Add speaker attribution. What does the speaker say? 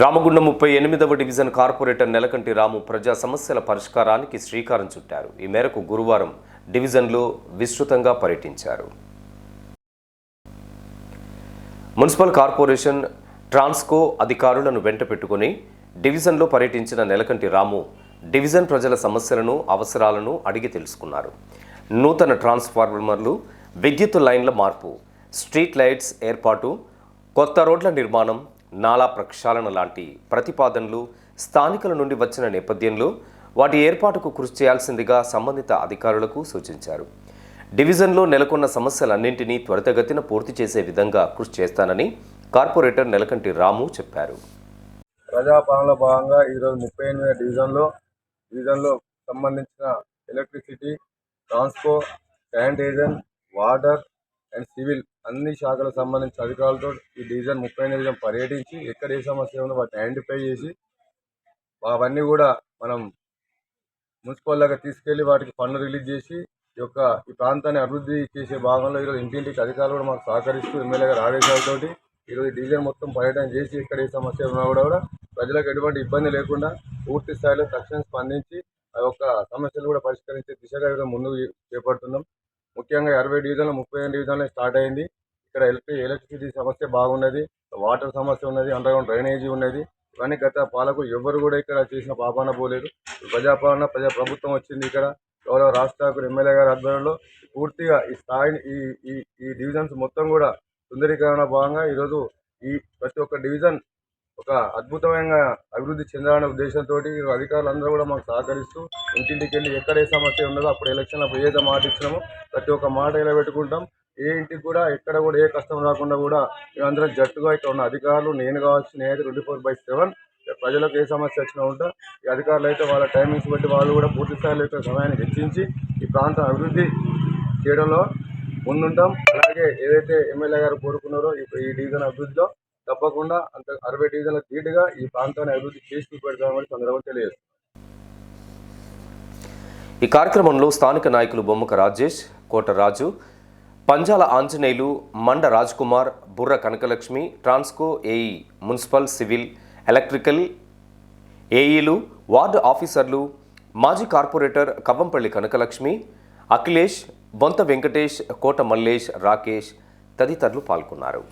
Speaker 1: రామగుండం ముప్పై ఎనిమిదవ division corporator Nelakanti రాము ప్రజా సమస్యల పరిష్కారానికి శ్రీకారం చుట్టారు. ఈ మేరకు గురువారం డివిజన్లో విస్తృతంగా పర్యటించారు. మున్సిపల్ కార్పొరేషన్ ట్రాన్స్కో అధికారులను వెంట పెట్టుకుని డివిజన్లో పర్యటించిన నెలకంటి రాము డివిజన్ ప్రజల సమస్యలను అవసరాలను అడిగి తెలుసుకున్నారు. నూతన ట్రాన్స్ఫార్మర్లు విద్యుత్ లైన్ల మార్పు స్ట్రీట్ లైట్స్ ఏర్పాటు కొత్త రోడ్ల నిర్మాణం నాలా ప్రక్షాళన లాంటి ప్రతిపాదనలు స్థానికుల నుండి వచ్చిన నేపథ్యంలో వాటి ఏర్పాటుకు కృషి చేయాల్సిందిగా సంబంధిత అధికారులకు సూచించారు. డివిజన్లో నెలకొన్న సమస్యలన్నింటినీ త్వరితగతిన పూర్తి చేసే విధంగా కృషి చేస్తానని కార్పొరేటర్ నెలకంటి రాము చెప్పారు.
Speaker 2: ప్రజాపాలనలో భాగంగా ఈరోజు ముప్పై ఎనిమిది డివిజన్లో డివిజన్లో సంబంధించిన electricity transport sanitiser water and civil అన్ని శాఖలకు సంబంధించిన అధికారులతో ఈ డివిజన్ ముప్పై ఎనిమిది పర్యటించి ఎక్కడ ఏ సమస్య ఉందో వాటిని ఐడెంటిఫై చేసి అవన్నీ కూడా మనం మున్సిపల్ దగ్గర తీసుకెళ్ళి వాటికి పన్ను రిలీజ్ చేసి ఈ యొక్క ఈ ప్రాంతాన్ని అభివృద్ధి చేసే భాగంలో ఈరోజు ఇంటింటికి అధికారులు కూడా మాకు సహకరిస్తూ ఎమ్మెల్యే గారి ఆదేశాలతోటి ఈరోజు ఈ డివిజన్ మొత్తం పర్యటన చేసి ఎక్కడ ఏ సమస్య ఉన్నా కూడా కూడా ప్రజలకు ఎటువంటి ఇబ్బంది లేకుండా పూర్తి స్థాయిలో తక్షణం స్పందించి ఆ యొక్క సమస్యలు కూడా పరిష్కరించే దిశగా ఈరోజు ముందుకు చేపడుతున్నాం. ముఖ్యంగా అరవై డివిజన్లు ముప్పై ఐదు డివిజన్లు స్టార్ట్ అయింది. ఇక్కడ ఎలక్ట్రి ఎలక్ట్రిసిటీ సమస్య బాగున్నది వాటర్ సమస్య ఉన్నది అండర్గ్రౌండ్ డ్రైనేజీ ఉన్నది. కానీ గత పాలకులు ఎవరు కూడా ఇక్కడ చేసిన పాపాన పోలేదు. ప్రజాపాలన ప్రజా ప్రభుత్వం వచ్చింది ఇక్కడ. గౌరవ రాష్ట్ర ఎమ్మెల్యే గారి ఆధ్వర్యంలో పూర్తిగా ఈ స్థాయిని ఈ ఈ ఈ డివిజన్స్ మొత్తం కూడా సుందరీకరణ భాగంగా ఈరోజు ఈ ప్రతి ఒక్క డివిజన్ ఒక అద్భుతమైన అభివృద్ధి చెందాలనే ఉద్దేశంతో అధికారులు అందరూ కూడా మాకు సహకరిస్తూ ఇంటింటికి వెళ్ళి ఎక్కడ ఏ సమస్య ఉన్నదో అప్పుడు ఎలక్షన్ అప్పుడు ఏదో మాట ఇచ్చినామో ప్రతి ఒక్క మాట ఇలా పెట్టుకుంటాం ఏ ఇంటికి కూడా ఎక్కడ కూడా ఏ కష్టం రాకుండా కూడా అందరం జట్టుగా ఇక్కడ ఉన్న అధికారులు నేను కావచ్చు నేనైతే ట్వంటీ ఫోర్ బై సెవెన్ ప్రజలకు ఏ సమస్య వచ్చినా ఉంటా ఈ అధికారులు అయితే వాళ్ళ టైమింగ్స్ బట్టి వాళ్ళు కూడా పూర్తి స్థాయిలో ఇక్కడ సమయాన్ని హెచ్చించి ఈ ప్రాంతం అభివృద్ధి చేయడంలో ముందుంటాం. అలాగే ఏదైతే ఎమ్మెల్యే గారు కోరుకున్నారో ఈ డివిజన్ అభివృద్ధిలో తప్పకుండా అంత అరవై డివిజన్ల ధీటుగా ఈ ప్రాంతాన్ని అభివృద్ధి చేసి పెడతామని సందర్భంగా తెలియజేస్తున్నారు
Speaker 1: ఈ కార్యక్రమంలో స్థానిక నాయకులు బొమ్మక రాజేష్ కోట రాజు Panjala Anjaneyulu Manda Raj Kumar Burra Kanakalakshmi Transco AE municipal civil electrical ఏఈలు ward ఆఫీసర్లు మాజీ కార్పొరేటర్ కవ్వంపల్లి కనకలక్ష్మి అఖిలేష్ బొంత వెంకటేష్ కోట మల్లేష్ రాకేష్ తదితరులు పాల్గొన్నారు.